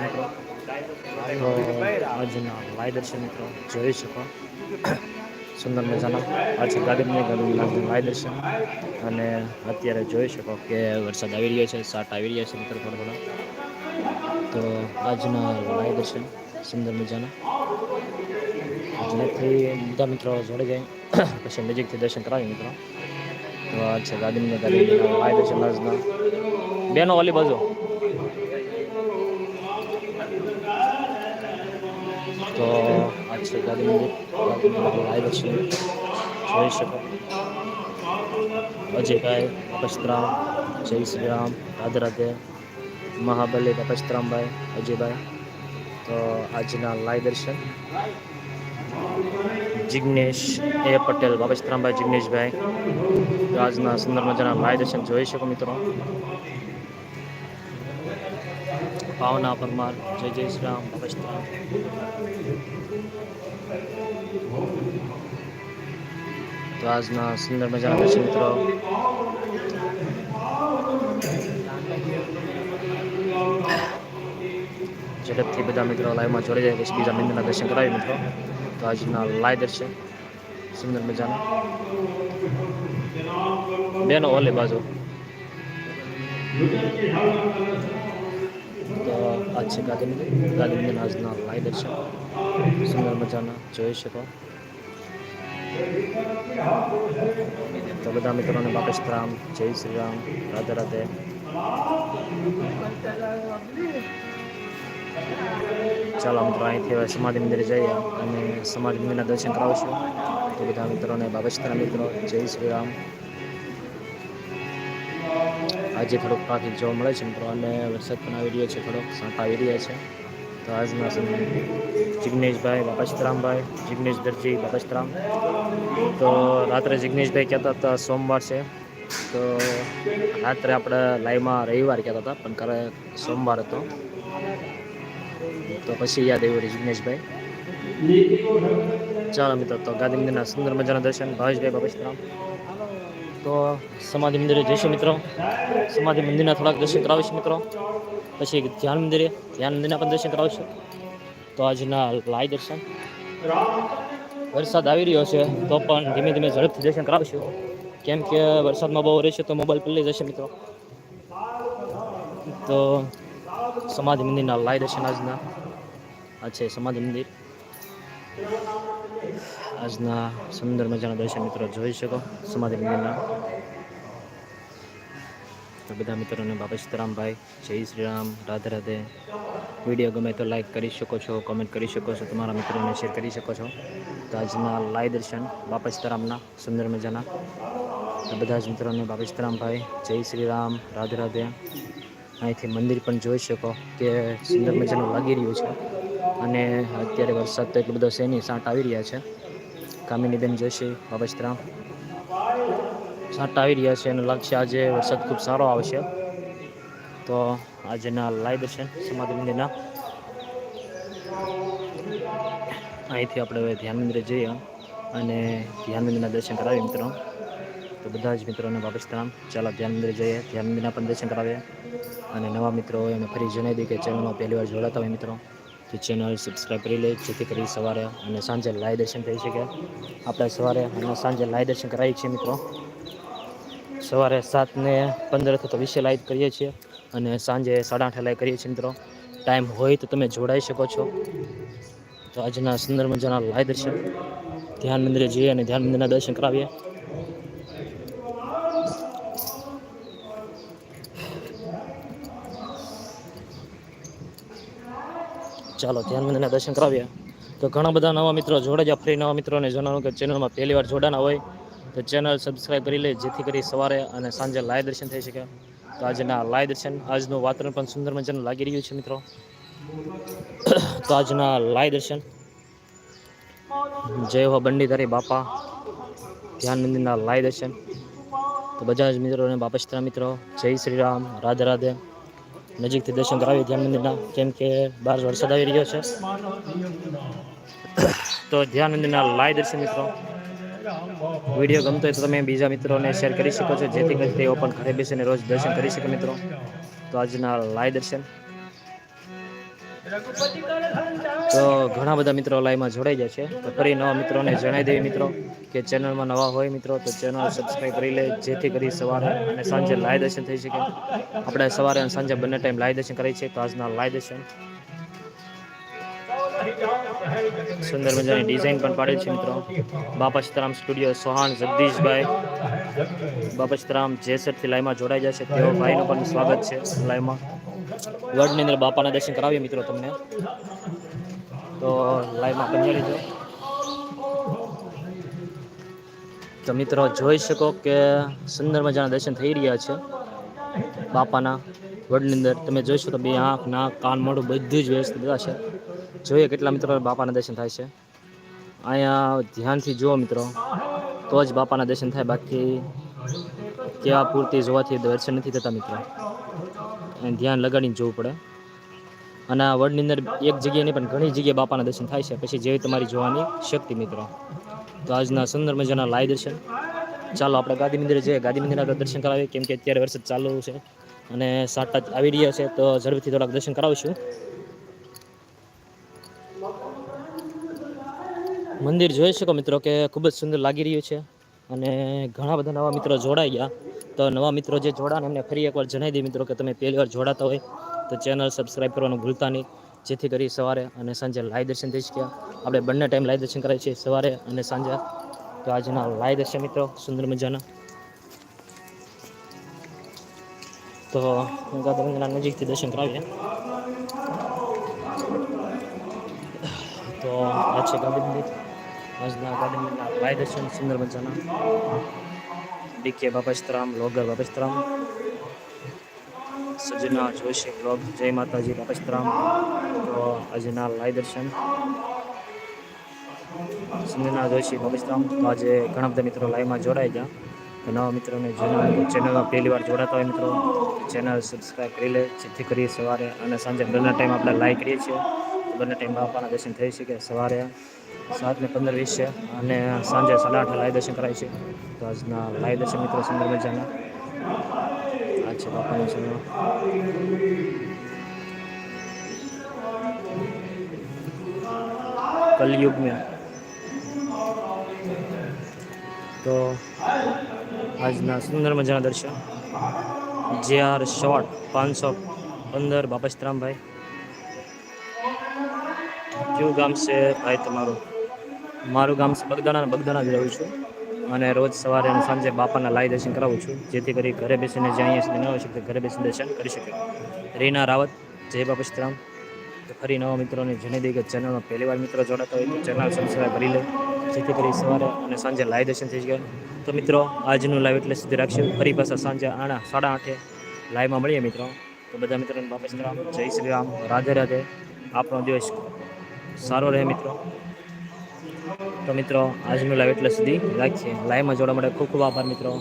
છે મિત્રો. આજના લાઈ દર્શન મિત્રો. જોઈ શકો. સુંદર મજાના. આ છે ગાર્ડનની ગાર્ડન લાઈ દર્શન. અને અત્યારે જોઈ શકો કે વરસાદ આવી રહ્યો છે. સાટ આવી રહ્યા છે મિત્રો થોડો થોડો. તો આજના લાઈ દર્શન. સુંદર મજાના. આજનાથી બધા મિત્રો જોડે જાય પછી નજીકથી દર્શન કરાવી મિત્રો. તો આ છે ગાર્ડનની ગાર્ડન લાઈ દર્શન આજના. બેનો ઓલી બાજુ. તો આ છે ગાર્ડનની લાઈ દર્શન જોઈ શકો. અજયભાઈ અપસ્તરામ જય શ્રી રામ રાધે રાધે મહાબલી અપસ્તરામભાઈ અજયભાઈ. તો આજના લાઈવ દર્શન. જિગ્નેશ, એ પટેલ બાબસ્તરામભાઈ જિગ્નેશભાઈ. તો આજના સુંદર મજાના લાઈવ દર્શન જોઈ શકો મિત્રો. ભાવના પરમાર જય જય શ્રી રામ બાબસ્તરામ તો આજના સુંદર મજાના દર્શન મિત્રો ઝડપથી બધા મિત્રો લાઈવમાં જોડી જાય પછી બીજા મંદિરના દર્શન કરાવી મિત્રો તો આજના લાઈ દર્શન સુંદર મજાના બેનો ઓલી બાજુ આજ છે ગાંધી ગાંધી મંદિરના આજના લાઈ દર્શન સુંદર મજાના જોઈ શકો તો બધા મિત્રોને બાપેશ રામ જય શ્રી રામ રાધે રાધે ચાલો મિત્રો અહીંથી હવે સમાધિ મંદિરે જઈએ અને સમાધિ મંદિરના દર્શન કરાવશું તો બધા મિત્રોને બાબેશ્વરા મિત્રો જય શ્રી રામ આજે થોડુંક ટ્રાફિક જોવા મળે છે મિત્રો. અને વરસાદ પણ આવી રહ્યો છે, થોડોક સાંટા આવી રહ્યા છે. તો આજના સમય જિગ્નેશભાઈ, બાપસ્તરામભાઈ જિગ્નેશ દરજી બાપસ્તરામ. તો રાત્રે જિગ્નેશભાઈ કહેતા હતા સોમવાર છે. તો રાત્રે આપણે લાઈવમાં રવિવાર કહેતા હતા, પણ કરે સોમવાર હતો. તો પછી યાદ આવ્યું જિગ્નેશભાઈ. ચાલો મિત્રો, તો ગાંધીનગરના સુંદર મજાના દર્શન. ભાવેશભાઈ, બાપસ્તરામ. તો સમાધિ મંદિરે જઈશું મિત્રો. સમાધિ મંદિરના થોડાક દર્શન કરાવીશું મિત્રો. પછી ધ્યાન મંદિરે, ધ્યાન મંદિરના પણ દર્શન કરાવીશું. તો આજના લાઈ દર્શન. વરસાદ આવી રહ્યો છે, તો પણ ધીમે ધીમે ઝડપથી દર્શન કરાવીશું. કેમ કે વરસાદમાં બહુ રહેશે તો મોબાઈલ પલળી જશે મિત્રો. તો સમાધિ મંદિરના લાઈ દર્શન આજના. આ છે સમાધિ મંદિર. આજના સુંદર મજાના દર્શન મિત્રો જોઈ શકો, સમાધિ મંદિરના. તો બધા મિત્રોને બાબા સીતારામભાઈ, જય શ્રી રામ રાધે રાધે. વીડિયો ગમે તો લાઈક કરી શકો છો કોમેન્ટ કરી શકો છો, તમારા મિત્રોને શેર કરી શકો છો. તો આજના લાઈવ દર્શન બાપા સીતારામના સુંદર મજાના. તો બધા જ મિત્રોને બાપા સીતારામભાઈ, જય શ્રી રામ રાધે રાધે. અહીંથી મંદિર પણ જોઈ શકો કે સુંદર મજાનું લાગી રહ્યું છે. અને અત્યારે વરસાદ તો એટલો બધો છે નહીં સાંટ આવી રહ્યા છે. કામિનીબેન જોશી બાબસ્ત્રા સાંટ આવી રહ્યા છે અને લાગશે આજે વરસાદ ખૂબ સારો આવશે. તો આજના લાઈવ દર્શન સમાધિ મંદિરના. અહીંથી આપણે હવે ધ્યાન મંદિરે જઈએ અને ધ્યાન મંદિરના દર્શન કરાવીએ મિત્રો. તો બધા જ મિત્રોને વાપસ ચાલો ધ્યાન મંદિરે જઈએ. ધ્યાન મંદિરના પણ દર્શન કરાવીએ. અને નવા મિત્રો એમને ફરી જણાવી દઈએ કે ચેનલમાં પહેલી વાર જોડાતા હોય મિત્રો. તો ચેનલ સબસ્ક્રાઈબ કરી લે, જેથી કરી સવારે અને સાંજે લાઈ દર્શન થઈ શકે. આપણે સવારે અને સાંજે લાઈ દર્શન કરાવીએ છીએ મિત્રો. સવારે સાત ને પંદર તો વીસે લાઈવ કરીએ છીએ અને સાંજે સાડા આઠે લાઈવ કરીએ છીએ મિત્રો. ટાઈમ હોય તો તમે જોડાઈ શકો છો. તો આજના સુંદર મજાના લાઈ દર્શન. ધ્યાન મંદિરે જઈએ અને ધ્યાન મંદિરના દર્શન કરાવીએ. ચાલો, ધ્યાન મંદિરના દર્શન કરાવીએ. તો ઘણા બધા નવા મિત્રો જોડાયા ફ્રી નવા મિત્રોને જણાવું કે ચેનલમાં પહેલી વાર જોડાના હોય તો ચેનલ સબસ્ક્રાઈબ કરી લે, જેથી કરી સવારે અને સાંજે લાઈવ દર્શન થઈ શકે. તો આજના લાઈવ દર્શન, આજનું વાતાવરણ પણ સુંદર મજાનું લાગી રહ્યું છે મિત્રો. તો આજના લાઈવ દર્શન. જય હો બંડીધારી બાપા. ધ્યાન મંદિરના લાઈવ દર્શન. તો બધા જ મિત્રોને બાપસ્ત્રા મિત્રો. જય શ્રી રામ. રાધે રાધે. નજીકથી દર્શન કરાવીએ ધ્યાન મંદિરના. કેમ કે બહાર વરસાદ આવી રહ્યો છે. તો ધ્યાન મંદિરના લાઈવ દર્શન મિત્રો. વીડિયો ગમતો હોય તો તમે બીજા મિત્રોને શેર કરી શકો છો. જેથી કરી તેઓ પણ ઘરે બેસીને રોજ દર્શન કરી શકે મિત્રો. તો આજના લાઈવ દર્શન. તો ઘણા બધા મિત્રો લાઈવમાં જોડાઈ જાય છે. તો ફરી નવા મિત્રોને જણાવી દેવી મિત્રો કે ચેનલમાં નવા હોય મિત્રો તો ચેનલ સબસ્ક્રાઈબ કરી લે, જેથી કરી સવારે અને સાંજે લાઈવ દર્શન થઈ શકે. આપણે સવારે અને સાંજે બંને ટાઈમ લાઈવ દર્શન કરીએ છીએ. તો આજના લાઈવ દર્શન. સુંદર મજાની ડિઝાઇન પણ પાડેલ છે મિત્રો. બાપા સીતારામ સ્ટુડિયો સોહાણ જગદીશભાઈ. બાપા સીતારામ જેસરથી લાઈવમાં જોડાઈ જશે તેઓ ભાઈનું પણ સ્વાગત છે લાઈવમાં ગઢની અંદર બાપાના દર્શન કરાવીએ મિત્રો તમને. તો લાઈવમાં બની લેજો તો મિત્રો જોઈ શકો કે સુંદર મજાના દર્શન થઈ રહ્યા છે બાપાના વડની અંદર. તમે જોઈશો તો બે આંખ, નાક, કાન, મોઢું બધું જ વ્યવસ્થિત છે. જોઈએ કેટલા મિત્રો બાપાના દર્શન થાય છે. અહીંયા ધ્યાનથી જુઓ મિત્રો. તો જ બાપાના દર્શન થાય. બાકી કેવા પૂરતી જોવાથી દર્શન નથી થતા મિત્રો. ધ્યાન લગાડીને જોવું પડે. અને આ વડની અંદર એક જગ્યાએ નહીં, પણ ઘણી જગ્યાએ બાપાના દર્શન થાય છે. પછી જેવી તમારી જોવાની શક્તિ મિત્રો. તો આજના સુંદર મજાના લાય દર્શન. ચાલો આપણે ગાદી મંદિરે જઈએ. ગાદી મંદિર આગળ દર્શન કરાવીએ, કેમ કે અત્યારે વરસાદ ચાલુ છે અને સાટા આવી રહ્યા છે, તો ઝડપથી થોડાક દર્શન કરાવીશું. મંદિર જોઈ શકો મિત્રો કે ખૂબ જ સુંદર લાગી રહ્યું છે. અને ઘણા બધા નવા મિત્રો જોડાઈ ગયા. તો નવા મિત્રો જે જોડાને એમને ફરી એકવાર જણાવી દઈએ મિત્રો કે તમે પહેલી વાર જોડાતા હોય તો ચેનલ સબસ્ક્રાઈબ કરવાનું ભૂલતા નહીં. જેથી કરી સવારે અને સાંજે લાઈવ દર્શન થઈ શક્યા. આપણે બંને ટાઈમ લાઈવ દર્શન કરાવીએ છીએ સવારે અને સાંજે. તો આજના લાઈવ દર્શન મિત્રો, સુંદર મજાના. તો ગંગા નજીકથી દર્શન કરાવીએ. તો આ છે ગાંધી ગાંધી મંદિરના લાઈવ દર્શન સુંદર મજાના ડીકે બાપસ્તરામ, લોગર બાપસ્તરામ, સજના જોશી બ્લોગ જય માતાજી બાપસ્તરામ, તો આજના લાઈવ દર્શન સંજના જોશી બાપસ્તરામ આજે ઘણા બધા મિત્રો લાઈવમાં જોડાઈ ગયા. ઘણા મિત્રોને ચેનલમાં પહેલી વાર જોડાતા હોય મિત્રો. ચેનલ સબસ્ક્રાઈબ કરી લે, જેથી કરી સવારે અને સાંજે બંને ટાઈમ આપણે લાઈવ કરીએ છીએ. બંને ટાઈમમાં આપણા દર્શન થઈ શકે સવારે. સાત ને પંદર વીસ છે અને સાંજે સાડા આઠે લાઈવ દર્શન કરાય છે તો આજના લાઈવ દર્શન મિત્રો સુંદર મજાના આ છે બાપાનો સમય कलयुग में તો આજના સુંદર મજાના દર્શન જે આર શોર્ટ પાંચસો પંદર બાપસ્તરામભાઈ કયું ગામ છે ભાઈ તમારું? મારું ગામ છે બગદાણા બગદાણા જ રહું છું. અને રોજ સવારે અને સાંજે બાપાના લાઈ દર્શન કરાવું છું. જેથી કરી ઘરે બેસીને જે અહીંયા સુધી ન હોય શકે, ઘરે બેસીને દર્શન કરી શકે. રીના રાવત, જય બાપસ્તરામ તો ફરી નવા મિત્રોને જણાવી દઈ કે ચેનલમાં પહેલી વાર મિત્રો જોડાતા હોય તો ચેનલ સબસ્ક્રાઈબ કરી લે. જેથી કરી સવારે અને સાંજે લાઈ દર્શન થઈ જાય તો મિત્રો, આજનું લાઈવ એટલે સુધી રાખશું. ફરી પાછા સાંજે આણા સાડા આઠે લાઈવમાં મળીએ મિત્રો. તો બધા મિત્રોને બાપા શ્રી રામ જય શ્રી રામ રાધે રાધે. આપણો દિવસ સારો રહે મિત્રો. તો મિત્રો, આજનું લાઈવ એટલે સુધી રાખીએ. લાઈવમાં જોડવા માટે ખૂબ ખૂબ આભાર મિત્રો.